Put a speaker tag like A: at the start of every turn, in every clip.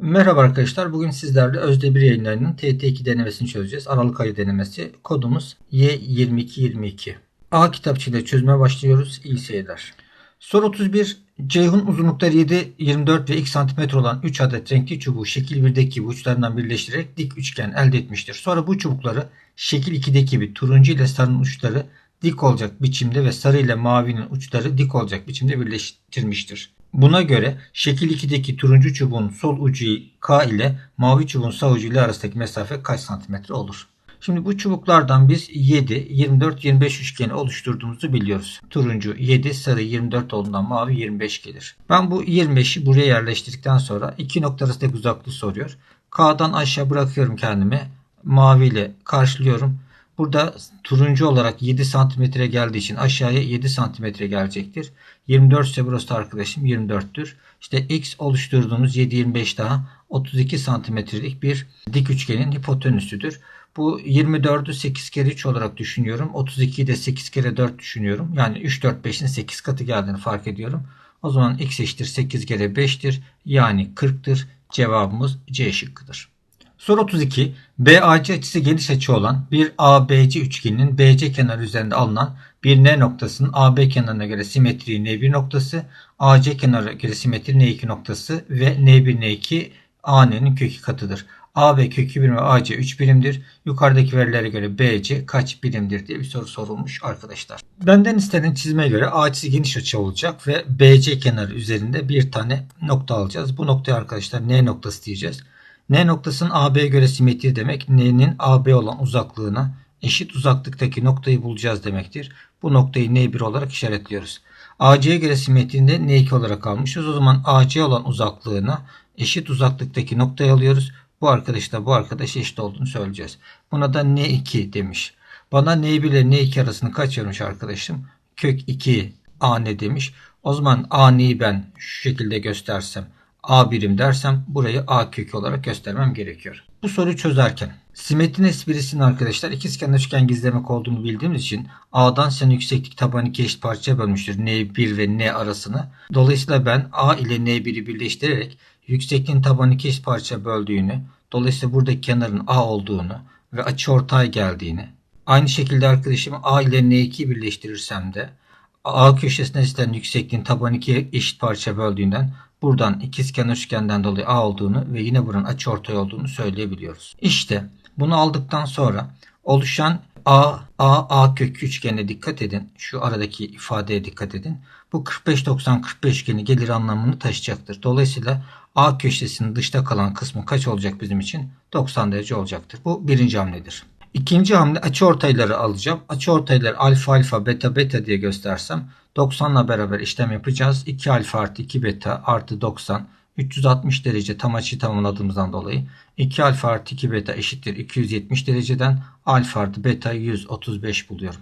A: Merhaba arkadaşlar. Bugün sizlerle Özde 1 yayınlarının TT2 denemesini çözeceğiz. Aralık ayı denemesi. Kodumuz Y2222. A kitapçıyla çözmeye başlıyoruz. İyi seyirler. Soru 31. Ceyhun uzunlukları 7, 24 ve 2 cm olan 3 adet renkli çubuğu şekil 1'deki gibi uçlarından birleştirerek dik üçgen elde etmiştir. Sonra bu çubukları şekil 2'deki gibi turuncu ile sarının uçları dik olacak biçimde ve sarı ile mavinin uçları dik olacak biçimde birleştirmiştir. Buna göre şekil 2'deki turuncu çubuğun sol ucu K ile mavi çubuğun sağ ucu ile arasındaki mesafe kaç santimetre olur? Şimdi bu çubuklardan biz 7, 24, 25 üçgeni oluşturduğumuzu biliyoruz. Turuncu 7, sarı 24 olduğundan mavi 25 gelir. Ben bu 25'i buraya yerleştirdikten sonra iki nokta arasındaki uzaklığı soruyor. K'dan aşağı bırakıyorum kendimi. Mavi ile karşılıyorum. Burada turuncu olarak 7 santimetre geldiği için aşağıya 7 santimetre gelecektir. 24 ise burası da arkadaşım 24'tür. İşte x oluşturduğumuz 7 25 daha 32 santimetrelik bir dik üçgenin hipotenüsüdür. Bu 24'ü 8 kere 3 olarak düşünüyorum. 32'yi de 8 kere 4 düşünüyorum. Yani 3 4 5'in 8 katı geldiğini fark ediyorum. O zaman x eşittir 8 kere 5'tir. Yani 40'tır. Cevabımız C şıkkıdır. Soru 32. BAC açısı geniş açı olan bir ABC üçgeninin BC kenarı üzerinde alınan bir N noktasının AB kenarına göre simetri N1 noktası, AC kenarına göre simetri N2 noktası ve N1 N2 AN'nin kökü katıdır. AB kökü birim ve AC 3 birimdir. Yukarıdaki verilere göre BC kaç birimdir diye bir soru sorulmuş arkadaşlar. Benden istenen çizime göre A açısı geniş açı olacak ve BC kenarı üzerinde bir tane nokta alacağız. Bu noktaya arkadaşlar N noktası diyeceğiz. N noktasının AB'ye göre simetri demek N'nin AB olan uzaklığına eşit uzaklıktaki noktayı bulacağız demektir. Bu noktayı N1 olarak işaretliyoruz. AC'ye göre simetrinde N2 olarak almışız. O zaman AC olan uzaklığına eşit uzaklıktaki noktayı alıyoruz. Bu arkadaşla bu arkadaş eşit olduğunu söyleyeceğiz. Buna da N2 demiş. Bana N1 ile N2 arasını kaç vermiş arkadaşım? Kök 2 AN demiş. O zaman AN'yi ben şu şekilde göstersem A birim dersem burayı A kökü olarak göstermem gerekiyor. Bu soruyu çözerken simetrin esprisinin arkadaşlar ikizkenar üçgen gizlemek olduğunu bildiğimiz için A'dan sen yükseklik taban iki eşit parçaya bölmüştür. N1 ve N arasını. Dolayısıyla ben A ile N1'i birleştirerek yüksekliğin taban iki eşit parçaya böldüğünü, dolayısıyla buradaki kenarın A olduğunu ve açı ortay geldiğini, aynı şekilde arkadaşım A ile N2'yi birleştirirsem de A köşesine istenen yüksekliğin taban iki eşit parça böldüğünden buradan ikizkenar üçgenden dolayı A olduğunu ve yine buranın açıortay olduğunu söyleyebiliyoruz. İşte bunu aldıktan sonra oluşan A, A, A kök üçgenine dikkat edin. Şu aradaki ifadeye dikkat edin. Bu 45-90-45 üçgeni gelir anlamını taşıyacaktır. Dolayısıyla A köşesinin dışta kalan kısmı kaç olacak bizim için? 90 derece olacaktır. Bu birinci hamledir. İkinci hamle açı ortayları alacağım. Açı ortayları alfa alfa beta beta diye göstersem 90 ile beraber işlem yapacağız. 2 alfa artı 2 beta artı 90 360 derece tam açı tamamladığımızdan dolayı 2 alfa artı 2 beta eşittir 270 dereceden alfa artı beta 135 buluyorum.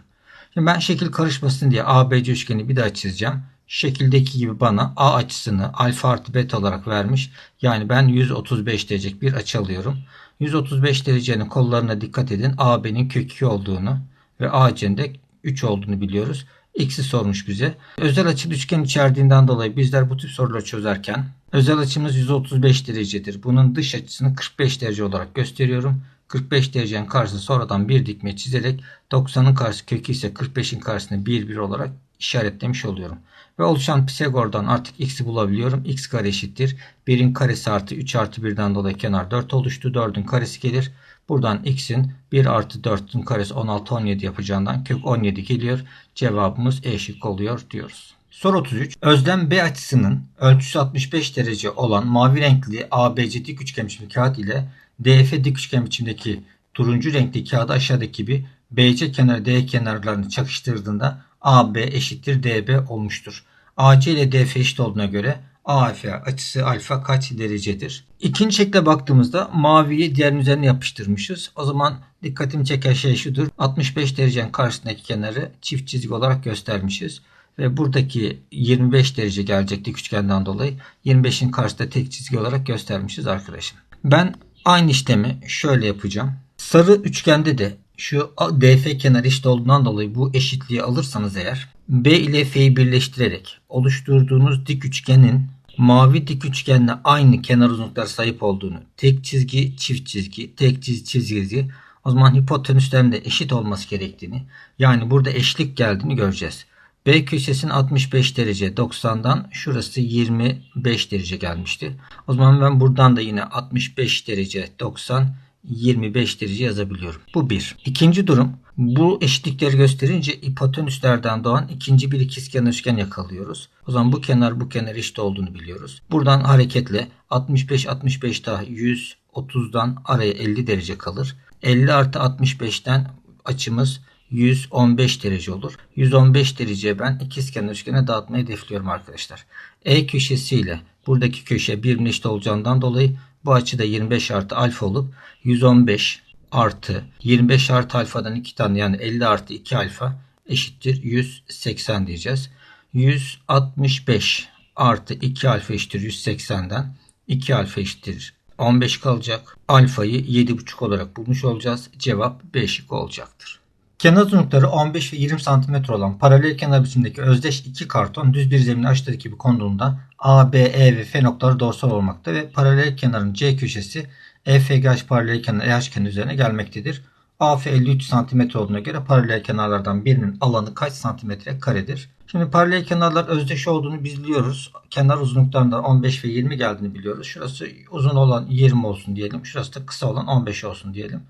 A: Şimdi ben şekil karışmasın diye ABC üçgeni bir daha çizeceğim. Şekildeki gibi bana A açısını alfa artı beta olarak vermiş. Yani ben 135 derecelik bir açı alıyorum. 135 derecenin kollarına dikkat edin. AB'nin kök 2 olduğunu ve AC'nin de 3 olduğunu biliyoruz. X'i sormuş bize. Özel açılı üçgen içerdiğinden dolayı bizler bu tip soruları çözerken özel açımız 135 derecedir. Bunun dış açısını 45 derece olarak gösteriyorum. 45 derecenin karşısına sonradan bir dikme çizerek 90'ın karşısı kökü ise 45'in karşısını 1 1 olarak işaretlemiş oluyorum. Ve oluşan Pisagor'dan artık x'i bulabiliyorum. x kare eşittir. 1'in karesi artı 3 artı 1'den dolayı kenar 4 oluştu. 4'ün karesi gelir. Buradan x'in 1 artı 4'ün karesi 16 17 yapacağından kök 17 geliyor. Cevabımız E oluyor diyoruz. Soru 33. Özlem B açısının ölçüsü 65 derece olan mavi renkli ABC dik üçgen biçimli kağıt ile DF dik üçgen biçimdeki turuncu renkli kağıdı aşağıdaki gibi BC kenarı D kenarlarını çakıştırdığında AB eşittir DB olmuştur. AC ile DF eşit olduğuna göre AF açısı alfa kaç derecedir? İkinci şekle baktığımızda maviyi diğerinin üzerine yapıştırmışız. O zaman dikkatimi çeken şey şudur. 65 derecenin karşısındaki kenarı çift çizgi olarak göstermişiz. Ve buradaki 25 derece gelecektik üçgenden dolayı 25'in karşısında tek çizgi olarak göstermişiz arkadaşım. Ben aynı işlemi şöyle yapacağım. Sarı üçgende de şu DF kenarı eşit olduğundan dolayı bu eşitliği alırsanız eğer B ile F'yi birleştirerek oluşturduğunuz dik üçgenin mavi dik üçgenle aynı kenar uzunluklara sahip olduğunu, tek çizgi, çift çizgi, tek çizgi, çizgi, o zaman hipotenüslerin de eşit olması gerektiğini, yani burada eşlik geldiğini göreceğiz. B köşesinin 65 derece 90'dan şurası 25 derece gelmişti. O zaman ben buradan da yine 65 derece 90 25 derece yazabiliyorum. Bu bir. İkinci durum bu eşitlikleri gösterince hipotenüslerden doğan ikinci bir ikizkenar üçgen yakalıyoruz. O zaman bu kenar bu kenar eşit olduğunu biliyoruz. Buradan hareketle 65 65 daha 100 30'dan araya 50 derece kalır. 50 artı 65'ten açımız 115 derece olur. 115 dereceye ben ikizkenar üçgene dağıtmayı hedefliyorum arkadaşlar. E köşesiyle buradaki köşe birbirine eşit olacağından dolayı bu açıda 25 artı alfa olup 115 artı 25 artı alfadan 2 tane yani 50 artı 2 alfa eşittir 180 diyeceğiz. 165 artı 2 alfa eşittir 180'den 2 alfa eşittir 15 kalacak. Alfayı 7,5 olarak bulmuş olacağız. Cevap B şıkkı olacaktır. Kenar uzunlukları 15 ve 20 cm olan paralel kenar biçimindeki özdeş iki karton düz bir zemine aşağıdaki gibi konduğunda A, B, E ve F noktaları doğrusal olmakta ve paralel kenarın C köşesi EFGH paralel kenar EH kenar üzerine gelmektedir. AF 53 cm olduğuna göre paralel kenarlardan birinin alanı kaç santimetre karedir? Şimdi paralel kenarlar özdeş olduğunu biliyoruz. Kenar uzunluklarından 15 ve 20 geldiğini biliyoruz. Şurası uzun olan 20 olsun diyelim. Şurası da kısa olan 15 olsun diyelim.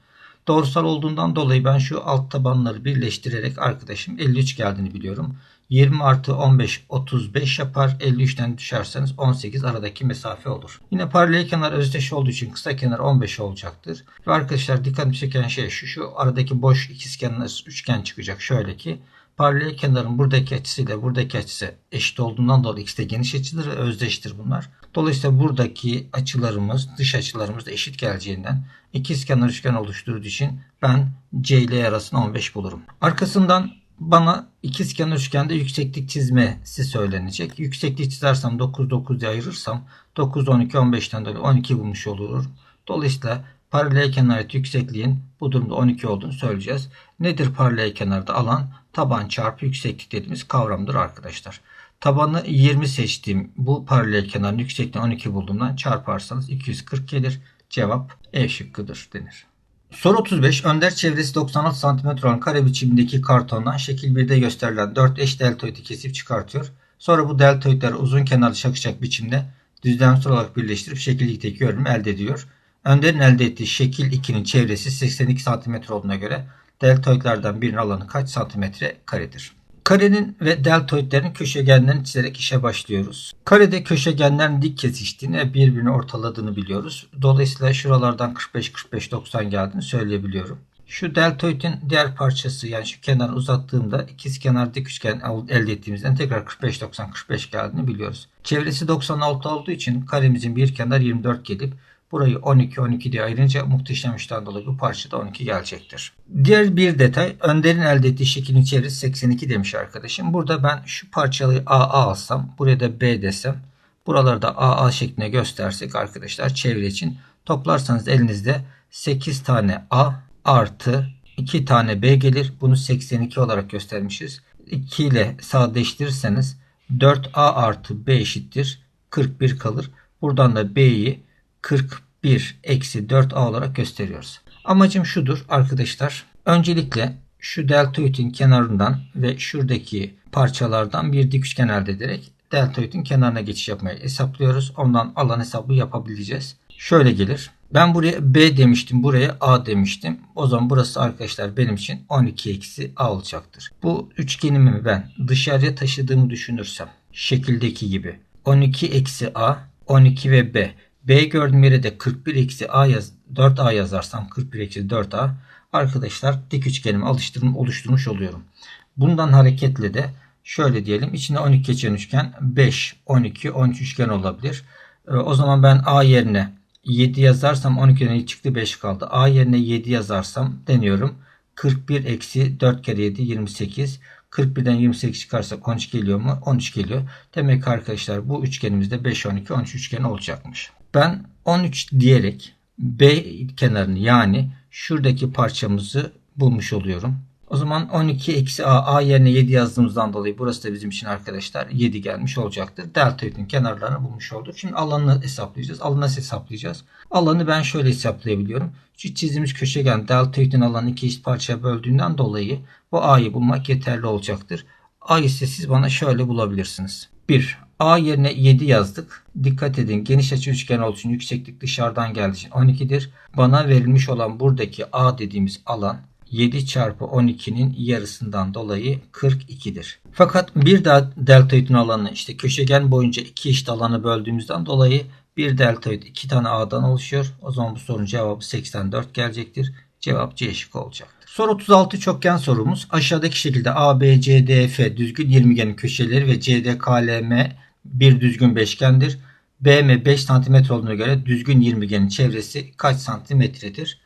A: Doğrusal olduğundan dolayı ben şu alt tabanları birleştirerek arkadaşım 53 geldiğini biliyorum. 20 artı 15 35 yapar. 53'ten düşerseniz 18 aradaki mesafe olur. Yine paralel kenar özdeş olduğu için kısa kenar 15 olacaktır. Ve arkadaşlar dikkatimi çeken şey şu. Şu aradaki boş ikizkenar üçgen çıkacak. Şöyle ki paralel kenarın buradaki açısıyla buradaki açısı eşit olduğundan dolayı ikisi de geniş açıdır ve özdeştir bunlar. Dolayısıyla buradaki açılarımız dış açılarımız da eşit geleceğinden ikizkenar üçgen oluşturduğu için ben C ile arasında 15 bulurum. Arkasından bana ikizkenar üçgende yükseklik çizmesi söylenecek. Yükseklik çizersem 9 9 diye ayırırsam 9 12 15'ten dolayı 12 bulmuş olurum. Dolayısıyla paralel kenar yüksekliğin bu durumda 12 olduğunu söyleyeceğiz. Nedir paralel kenarda alan? Taban çarpı yükseklik dediğimiz kavramdır arkadaşlar. Tabanı 20 seçtiğim bu paralel kenarın yüksekliğini 12 bulduğumdan çarparsanız 240 gelir. Cevap E şıkkıdır denir. Soru 35. Önder çevresi 96 cm olan kare biçimindeki kartondan şekil 1'de gösterilen 4 eş deltoidi kesip çıkartıyor. Sonra bu deltoidleri uzun kenarlı şakışak biçimde düzlemsel olarak birleştirip şekil 2'deki görünümü elde ediyor. Önder'in elde ettiği şekil 2'nin çevresi 82 cm olduğuna göre deltoidlerden birinin alanı kaç santimetre karedir? Karenin ve deltoidlerin köşegenlerini çizerek işe başlıyoruz. Karede köşegenlerin dik kesiştiğini ve birbirini ortaladığını biliyoruz. Dolayısıyla şuralardan 45-45-90 geldiğini söyleyebiliyorum. Şu deltoidin diğer parçası yani şu kenarı uzattığımda ikiz kenar dik üçgen elde ettiğimizden tekrar 45-90-45 geldiğini biliyoruz. Çevresi 96 olduğu için karemizin bir kenar 24 gelip Burayı 12 12 diye ayırınca muhteşem işten dolayı bu parçada 12 gelecektir. Diğer bir detay Önder'in elde ettiği şeklin çevresi 82 demiş arkadaşım. Burada ben şu parçalı AA alsam buraya da B desem buralarda AA şeklinde göstersek arkadaşlar çevre için toplarsanız elinizde 8 tane A artı 2 tane B gelir. Bunu 82 olarak göstermişiz. 2 ile sadeleştirirseniz 4A artı B eşittir 41 kalır. Buradan da B'yi 41 eksi 4a olarak gösteriyoruz. Amacım şudur arkadaşlar. Öncelikle şu deltoidin kenarından ve şuradaki parçalardan bir dik üçgen elde ederek deltoidin kenarına geçiş yapmayı hesaplıyoruz. Ondan alan hesabı yapabileceğiz. Şöyle gelir. Ben buraya B demiştim. Buraya A demiştim. O zaman burası arkadaşlar benim için 12 eksi A olacaktır. Bu üçgenimi ben dışarıya taşıdığımı düşünürsem şekildeki gibi 12 eksi A 12 ve B B gördüğüm yere de 41 eksi A yaz, 4A yazarsam 41 eksi 4A arkadaşlar dik üçgenimi alıştırım, oluşturmuş oluyorum. Bundan hareketle de şöyle diyelim içinde 12 geçen üçgen 5, 12, 13 üçgen olabilir. Ee, o zaman ben A yerine 7 yazarsam 12'den çıktı 5 kaldı. A yerine 7 yazarsam deniyorum. 41 eksi 4 kere 7 28. 41'den 28 çıkarsa 13 geliyor mu? 13 geliyor. Demek ki arkadaşlar bu üçgenimizde 5, 12, 13 üçgeni olacakmış. Ben 13 diyerek B kenarını yani şuradaki parçamızı bulmuş oluyorum. O zaman 12 eksi a, a yerine 7 yazdığımızdan dolayı burası da bizim için arkadaşlar 7 gelmiş olacaktır. Deltoidin kenarlarını bulmuş olduk. Şimdi alanını hesaplayacağız. Alanı nasıl hesaplayacağız? Alanı ben şöyle hesaplayabiliyorum. Şu çizdiğimiz köşegen deltoidin alanı iki eşit parçaya böldüğünden dolayı bu a'yı bulmak yeterli olacaktır. A ise siz bana şöyle bulabilirsiniz. 1. A yerine 7 yazdık. Dikkat edin geniş açı üçgen olduğu için yükseklik dışarıdan geldiği için 12'dir. Bana verilmiş olan buradaki A dediğimiz alan 7 çarpı 12'nin yarısından dolayı 42'dir. Fakat bir daha deltoidin alanı işte köşegen boyunca iki eşit alanı böldüğümüzden dolayı bir deltoid iki tane A'dan oluşuyor. O zaman bu sorunun cevabı 84 gelecektir. Cevap C şıkkı olacaktır. Soru 36 çokgen sorumuz. Aşağıdaki şekilde A, B, C, D, F düzgün 20'genin köşeleri ve C, D, K, L, M bir düzgün beşgendir. BM 5 cm olduğuna göre düzgün 20'genin çevresi kaç santimetredir?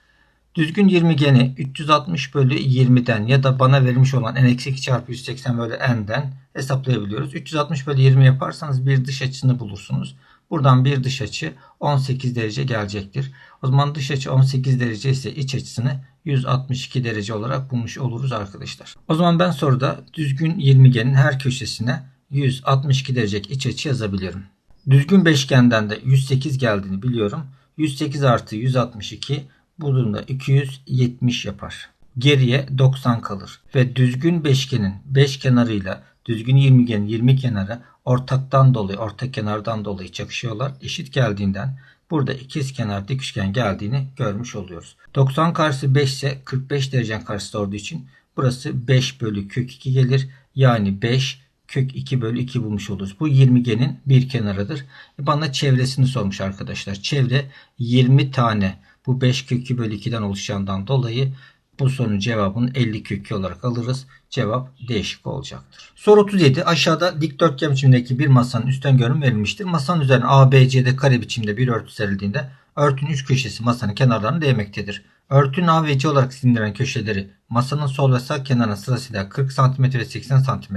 A: Düzgün 20'geni 360 bölü 20'den ya da bana verilmiş olan n eksi 2 çarpı 180 bölü n'den hesaplayabiliyoruz. 360 bölü 20 yaparsanız bir dış açısını bulursunuz. Buradan bir dış açı 18 derece gelecektir. O zaman dış açı 18 derece ise iç açısını 162 derece olarak bulmuş oluruz arkadaşlar. O zaman ben soruda düzgün 20'genin her köşesine 162 derece iç açı yazabiliyorum. Düzgün beşgenden de 108 geldiğini biliyorum. 108 artı 162 bu durumda 270 yapar. Geriye 90 kalır. Ve düzgün beşgenin 5 kenarıyla düzgün 20'genin 20 kenarı ortaktan dolayı, ortak kenardan dolayı çakışıyorlar. Eşit geldiğinden burada ikiz kenar dik üçgen geldiğini görmüş oluyoruz. 90 karşısı 5 ise 45 derecenin karşısı olduğu için burası 5 bölü kök 2 gelir. Yani 5 kök 2 bölü 2 bulmuş oluruz. Bu 20'genin bir kenarıdır. Bana çevresini sormuş arkadaşlar. Çevre 20 tane bu 5 kök 2 bölü 2'den oluşacağından dolayı bu sorunun cevabını 50 kök 2 olarak alırız. Cevap değişik olacaktır. Soru 37. Aşağıda dikdörtgen biçimdeki bir masanın üstten görünüm verilmiştir. Masanın üzerine ABC'de kare biçimde bir örtü serildiğinde örtünün üç köşesi masanın kenarlarını değmektedir. Örtünün A ve C olarak sindiren köşeleri masanın sol ve sağ kenarına sırasıyla 40 cm ve 80 cm.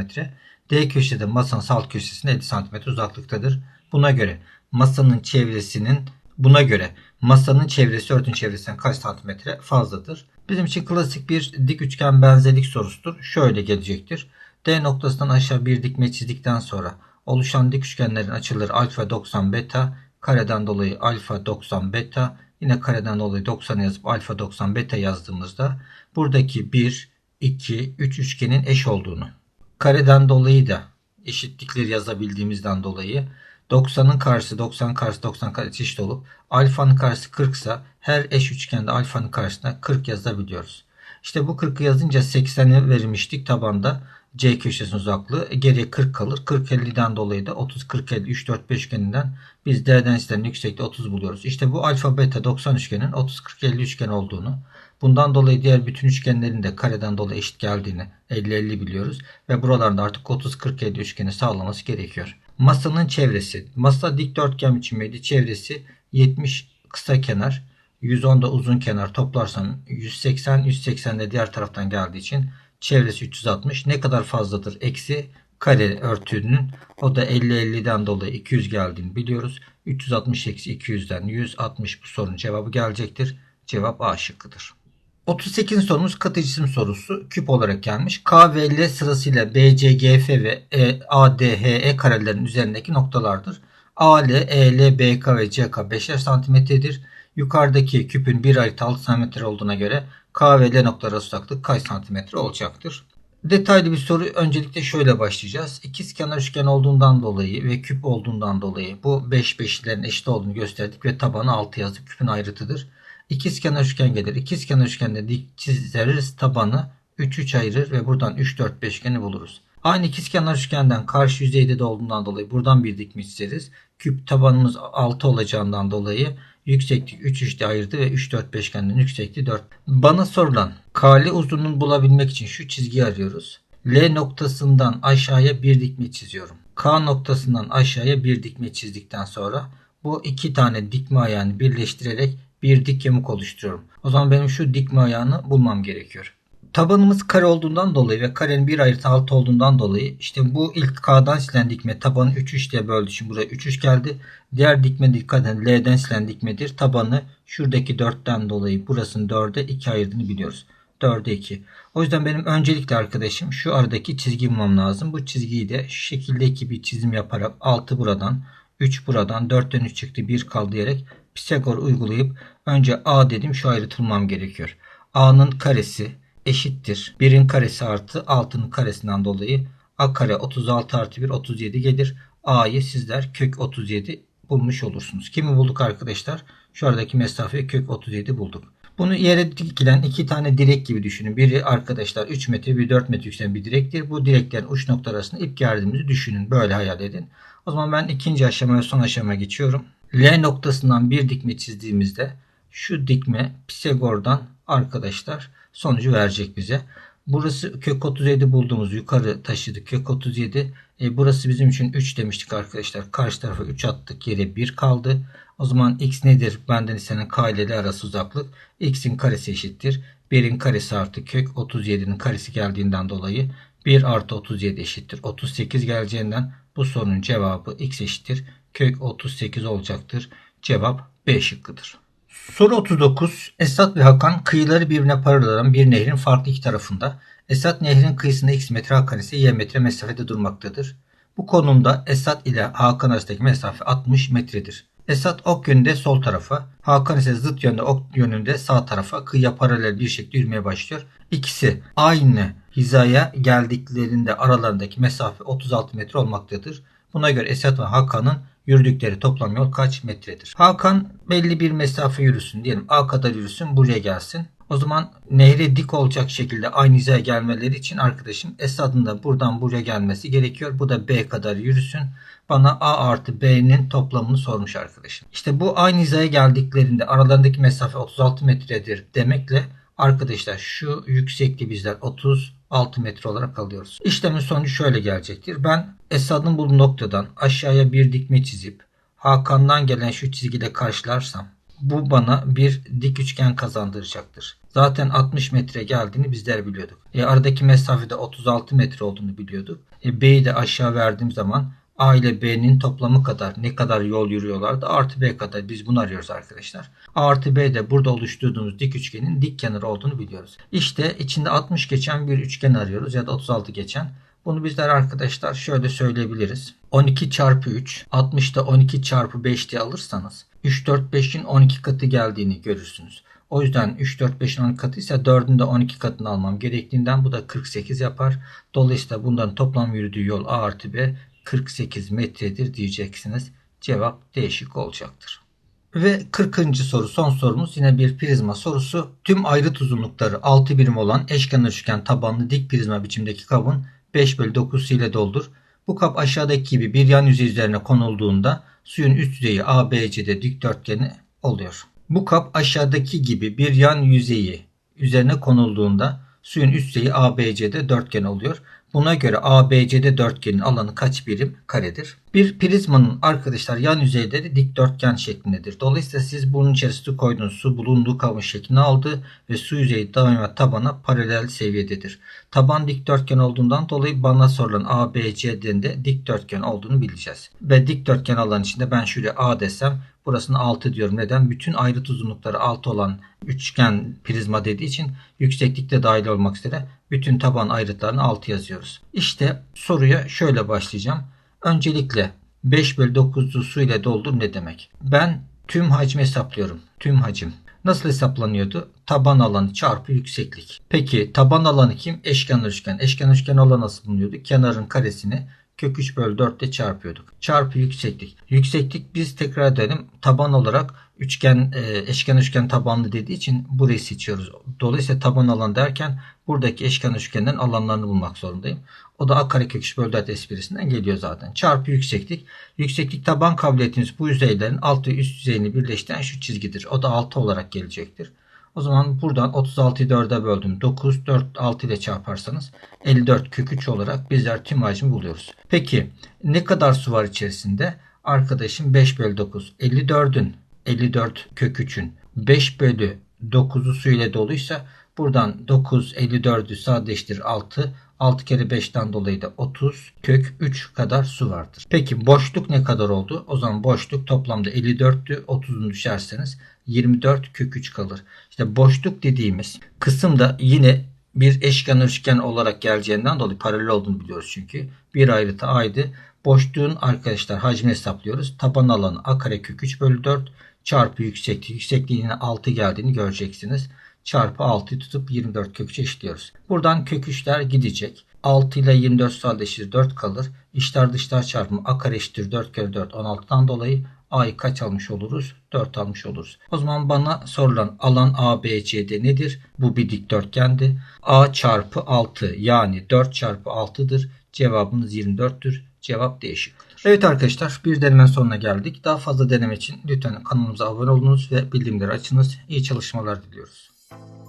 A: D köşede masanın sağ alt köşesine 50 cm uzaklıktadır. Buna göre masanın çevresinin buna göre masanın çevresi örtünün çevresinden kaç santimetre fazladır? Bizim için klasik bir dik üçgen benzerlik sorusudur. Şöyle gelecektir. D noktasından aşağı bir dikme çizdikten sonra oluşan dik üçgenlerin açıları alfa 90 beta, kareden dolayı alfa 90 beta, yine kareden dolayı 90 yazıp alfa 90 beta yazdığımızda buradaki 1, 2, 3 üçgenin eş olduğunu, kareden dolayı da eşitlikleri yazabildiğimizden dolayı 90'ın karşısı 90 karşısı 90 karşısı eşit olup alfanın karşısı 40 ise her eş üçgende alfanın karşısına 40 yazabiliyoruz. İşte bu 40'ı yazınca 80'i vermiştik tabanda C köşesinin uzaklığı. E, geriye 40 kalır. 40 50'den dolayı da 30 40 50 3 4 5 üçgeninden biz D'den istenen yüksekte 30 buluyoruz. İşte bu alfa beta 90 üçgenin 30 40 50 üçgen olduğunu bundan dolayı diğer bütün üçgenlerin de kareden dolayı eşit geldiğini 50 50 biliyoruz ve buralarda artık 30 40 50 üçgeni sağlaması gerekiyor. Masanın çevresi. Masa dikdörtgen biçimiydi. Çevresi 70 kısa kenar. 110 da uzun kenar toplarsam 180 180 de diğer taraftan geldiği için çevresi 360 ne kadar fazladır eksi kare örtünün o da 50 50'den dolayı 200 geldiğini biliyoruz. 360 eksi 200'den 160 bu sorunun cevabı gelecektir. Cevap A şıkkıdır. 38. sorumuz katı cisim sorusu küp olarak gelmiş. K ve L sırasıyla B, C, G, F ve e, A, D, H, E karelerin üzerindeki noktalardır. A, L, E, L, B, K ve C, K 5'er santimetredir. Yukarıdaki küpün bir ayrıt 6 cm olduğuna göre K ve L noktaları uzaklık kaç santimetre olacaktır? Detaylı bir soru. Öncelikle şöyle başlayacağız. İkiz kenar üçgen olduğundan dolayı ve küp olduğundan dolayı bu 5 beşlerin eşit olduğunu gösterdik ve tabanı 6 yazdık. Küpün ayrıtıdır. İkiz kenar üçgen gelir. İkiz kenar üçgende dik çizeriz tabanı 3 3 ayırır ve buradan 3 4 beşgeni buluruz. Aynı ikizkenar üçgenden karşı yüzeyde de olduğundan dolayı buradan bir dikme çizeriz. Küp tabanımız 6 olacağından dolayı yükseklik 3 3'te ayırdı ve 3 4 beşgenin yüksekliği 4. Bana sorulan kale uzunluğunu bulabilmek için şu çizgiyi arıyoruz. L noktasından aşağıya bir dikme çiziyorum. K noktasından aşağıya bir dikme çizdikten sonra bu iki tane dikme ayağını birleştirerek bir dik yamuk oluşturuyorum. O zaman benim şu dikme ayağını bulmam gerekiyor. Tabanımız kare olduğundan dolayı ve karenin bir ayrıtı 6 olduğundan dolayı işte bu ilk K'dan silen dikme tabanı 3 3 diye böldü. Şimdi buraya 3 3 geldi. Diğer dikme dikkat edin L'den silen dikmedir. Tabanı şuradaki 4'ten dolayı burasının 4'e 2 ayırdığını biliyoruz. 4'e 2. O yüzden benim öncelikle arkadaşım şu aradaki çizgi bulmam lazım. Bu çizgiyi de şu şekildeki bir çizim yaparak 6 buradan 3 buradan 4'ten 3 çıktı 1 kaldı diyerek Pisagor uygulayıp önce A dedim şu ayrıtılmam gerekiyor. A'nın karesi eşittir. 1'in karesi artı 6'nın karesinden dolayı A kare 36 artı 1 37 gelir. A'yı sizler kök 37 bulmuş olursunuz. Kimi bulduk arkadaşlar? Şu aradaki mesafeyi kök 37 bulduk. Bunu yere dikilen iki tane direk gibi düşünün. Biri arkadaşlar 3 metre bir 4 metre yükselen bir direktir. Bu direklerin uç nokta arasında ip gerdiğimizi düşünün. Böyle hayal edin. O zaman ben ikinci aşamaya son aşamaya geçiyorum. L noktasından bir dikme çizdiğimizde şu dikme Pisagor'dan arkadaşlar sonucu verecek bize. Burası kök 37 bulduğumuz yukarı taşıdık kök 37. E, burası bizim için 3 demiştik arkadaşlar. Karşı tarafa 3 attık yere 1 kaldı. O zaman x nedir? Benden istenen k ile L arası uzaklık. x'in karesi eşittir. 1'in karesi artı kök 37'nin karesi geldiğinden dolayı 1 artı 37 eşittir. 38 geleceğinden bu sorunun cevabı x eşittir. Kök 38 olacaktır. Cevap B şıkkıdır. Soru 39. Esat ve Hakan kıyıları birbirine paralel olan bir nehrin farklı iki tarafında. Esat nehrin kıyısında x metre Hakan ise y metre mesafede durmaktadır. Bu konumda Esat ile Hakan arasındaki mesafe 60 metredir. Esat ok yönünde sol tarafa, Hakan ise zıt yönde ok yönünde sağ tarafa kıyıya paralel bir şekilde yürümeye başlıyor. İkisi aynı hizaya geldiklerinde aralarındaki mesafe 36 metre olmaktadır. Buna göre Esat ve Hakan'ın yürüdükleri toplam yol kaç metredir? Hakan belli bir mesafe yürüsün diyelim. A kadar yürüsün buraya gelsin. O zaman nehre dik olacak şekilde aynı hizaya gelmeleri için arkadaşım Esad'ın da buradan buraya gelmesi gerekiyor. Bu da B kadar yürüsün. Bana A artı B'nin toplamını sormuş arkadaşım. İşte bu aynı hizaya geldiklerinde aralarındaki mesafe 36 metredir demekle arkadaşlar şu yüksekliği bizler 36 metre olarak alıyoruz. İşlemin sonucu şöyle gelecektir. Ben Esad'ın bulunduğu noktadan aşağıya bir dikme çizip Hakan'dan gelen şu çizgiyle karşılarsam bu bana bir dik üçgen kazandıracaktır. Zaten 60 metre geldiğini bizler biliyorduk. E, aradaki mesafede 36 metre olduğunu biliyorduk. E, B'yi de aşağı verdiğim zaman A ile B'nin toplamı kadar ne kadar yol yürüyorlardı artı B kadar biz bunu arıyoruz arkadaşlar. A artı B de burada oluşturduğumuz dik üçgenin dik kenarı olduğunu biliyoruz. İşte içinde 60 geçen bir üçgen arıyoruz ya da 36 geçen. Bunu bizler arkadaşlar şöyle söyleyebiliriz. 12 çarpı 3 60'da 12 çarpı 5 diye alırsanız 3 4 5'in 12 katı geldiğini görürsünüz. O yüzden 3 4 5'in 12 katı ise 4'ün de 12 katını almam gerektiğinden bu da 48 yapar. Dolayısıyla bundan toplam yürüdüğü yol A artı B 48 metredir diyeceksiniz. Cevap değişik olacaktır. Ve 40. soru son sorumuz yine bir prizma sorusu. Tüm ayrıt uzunlukları 6 birim olan eşkenar üçgen tabanlı dik prizma biçimdeki kabın 5 bölü 9 ile doldur. Bu kap aşağıdaki gibi bir yan yüzey üzerine konulduğunda suyun üst yüzeyi ABC'de dikdörtgeni oluyor. Bu kap aşağıdaki gibi bir yan yüzeyi üzerine konulduğunda suyun üst yüzeyi ABC'de dörtgen oluyor. Buna göre ABCD dörtgenin alanı kaç birim karedir? Bir prizmanın arkadaşlar yan yüzeyleri dikdörtgen şeklindedir. Dolayısıyla siz bunun içerisinde koyduğunuz su bulunduğu kabın şeklini aldı ve su yüzeyi daima tabana paralel seviyededir. Taban dikdörtgen olduğundan dolayı bana sorulan ABCD'nin de dikdörtgen olduğunu bileceğiz. Ve dikdörtgen alan içinde ben şöyle A desem burasını 6 diyorum. Neden? Bütün ayrıt uzunlukları 6 olan üçgen prizma dediği için yükseklikte dahil olmak üzere bütün taban ayrıtlarını 6 yazıyoruz. İşte soruya şöyle başlayacağım. Öncelikle 5 bölü 9'u su ile doldur ne demek? Ben tüm hacmi hesaplıyorum. Tüm hacim. Nasıl hesaplanıyordu? Taban alanı çarpı yükseklik. Peki taban alanı kim? Eşkenar üçgen. Eşkenar üçgen alanı nasıl bulunuyordu? Kenarın karesini kök 3 bölü 4 ile çarpıyorduk. Çarpı yükseklik. Yükseklik biz tekrar edelim. Taban olarak üçgen e, eşkenar üçgen tabanlı dediği için burayı seçiyoruz. Dolayısıyla taban alan derken buradaki eşkenar üçgenden alanlarını bulmak zorundayım. O da a kare kök 3 bölü 4 esprisinden geliyor zaten. Çarpı yükseklik. Yükseklik taban kabiliyetimiz bu yüzeylerin alt ve üst yüzeyini birleştiren şu çizgidir. O da 6 olarak gelecektir. O zaman buradan 36'yı 4'e böldüm. 9, 4, 6 ile çarparsanız 54 kök 3 olarak bizler tüm hacmi buluyoruz. Peki ne kadar su var içerisinde? Arkadaşım 5 bölü 9. 54'ün 54 kök 3'ün 5 bölü 9'u su ile doluysa buradan 9 54'ü sadeleştir 6. 6 kere 5'ten dolayı da 30 kök 3 kadar su vardır. Peki boşluk ne kadar oldu? O zaman boşluk toplamda 54'tü. 30'unu düşerseniz 24 kök 3 kalır. İşte boşluk dediğimiz kısımda yine bir eşkenar üçgen olarak geleceğinden dolayı paralel olduğunu biliyoruz çünkü. Bir ayrıtı aydı. Boşluğun arkadaşlar hacmini hesaplıyoruz. Taban alanı a kare kök 3 bölü 4 çarpı yükseklik. Yüksekliğine 6 geldiğini göreceksiniz. Çarpı 6'yı tutup 24 kök 3'e eşitliyoruz. Buradan kök 3'ler gidecek. 6 ile 24 sadeleşir 4 kalır. İçler dışlar çarpımı a kare eşittir 4 kere 4 16'dan dolayı a'yı kaç almış oluruz? 4 almış oluruz. O zaman bana sorulan alan ABCD nedir? Bu bir dikdörtgendi. A çarpı 6 yani 4 çarpı 6'dır. Cevabımız 24'tür. Cevap değişiktir. Evet arkadaşlar bir denemenin sonuna geldik. Daha fazla deneme için lütfen kanalımıza abone olunuz ve bildirimleri açınız. İyi çalışmalar diliyoruz. Thank you.